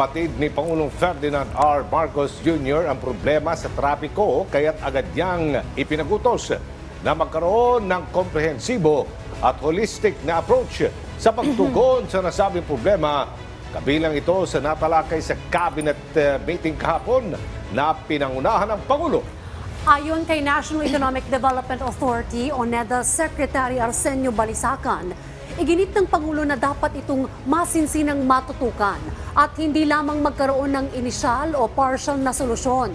batid ni Pangulong Ferdinand R. Marcos Jr. ang problema sa trapiko kaya't agad niyang ipinagutos na magkaroon ng komprehensibo at holistic na approach sa pagtugon sa nasabing problema. Kabilang ito sa natalakay sa cabinet eh, meeting kahapon na pinangunahan ng Pangulo. Ayon kay National Economic Development Authority o NEDA Secretary Arsenio Balisacan, iginit ng Pangulo na dapat itong masinsinang matutukan at hindi lamang magkaroon ng inisyal o partial na solusyon.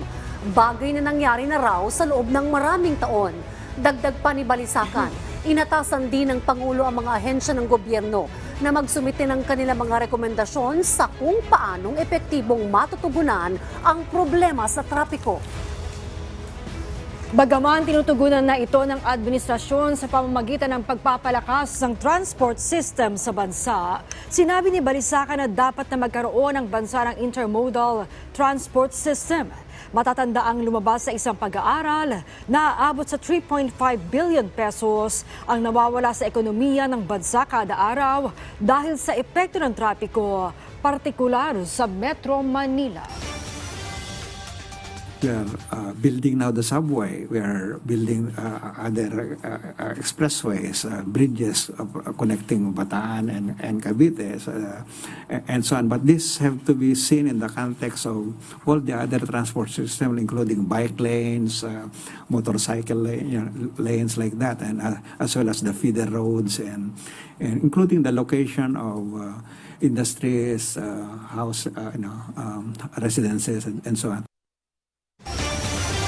Bagay na nangyari na raw sa loob ng maraming taon. Dagdag pa ni Balisacan, inatasan din ng Pangulo ang mga ahensya ng gobyerno na magsumite ng kanilang mga rekomendasyon sa kung paanong epektibong matutugunan ang problema sa trapiko. Bagaman tinutugunan na ito ng administrasyon sa pamamagitan ng pagpapalakas ng transport system sa bansa, sinabi ni Balisacan na dapat na magkaroon ng bansa ng intermodal transport system. Matatanda ang lumabas sa isang pag-aaral na aabot sa 3.5 billion pesos ang nawawala sa ekonomiya ng bansa kada araw dahil sa epekto ng trapiko, partikular sa Metro Manila. We are uh, building now the subway. We are building uh, other uh, uh, expressways, uh, bridges uh, connecting Bataan and, and Cavite, and so on. But this have to be seen in the context of all the other transport system, including bike lanes, motorcycle lane, you know, lanes like that, and as well as the feeder roads, and, and including the location of industries, house, you know, um, residences, and, and so on.